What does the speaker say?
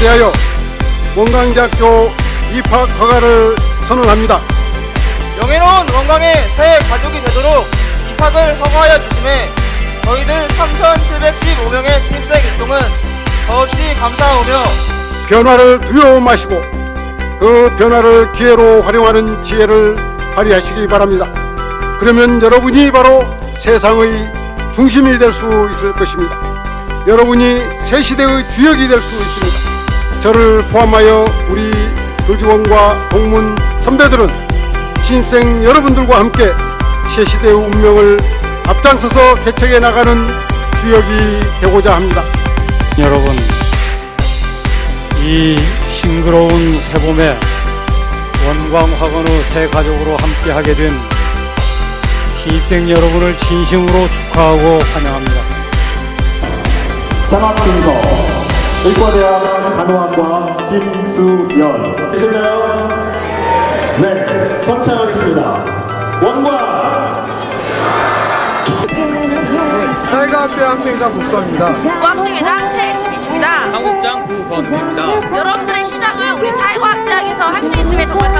대하여 원광대학교 입학 허가를 선언합니다. 영예로운 원광의 새 가족이 되도록 입학을 허가하여 주심에 저희들 3,715명의 신입생 일동은 더없이 감사하오며 변화를 두려워 마시고 그 변화를 기회로 활용하는 지혜를 발휘하시기 바랍니다. 그러면 여러분이 바로 세상의 중심이 될 수 있을 것입니다. 여러분이 새 시대의 주역이 될 수 있습니다. 저를 포함하여 우리 교직원과 동문 선배들은 신입생 여러분들과 함께 새 시대의 운명을 앞장서서 개척해 나가는 주역이 되고자 합니다. 여러분, 이 싱그러운 새봄에 원광학원의 새 가족으로 함께하게 된 신입생 여러분을 진심으로 축하하고 환영합니다. 장학준서 의과대학 간호학과 김수연 되실까요? 네, 선창하겠습니다. 원과 사회과학대 학생장 국수입니다. 국학생회장 최지민입니다. 한국장 구광수입니다. 여러분들의 희망을 우리 사회과학대학에서 할 수 있음에 정말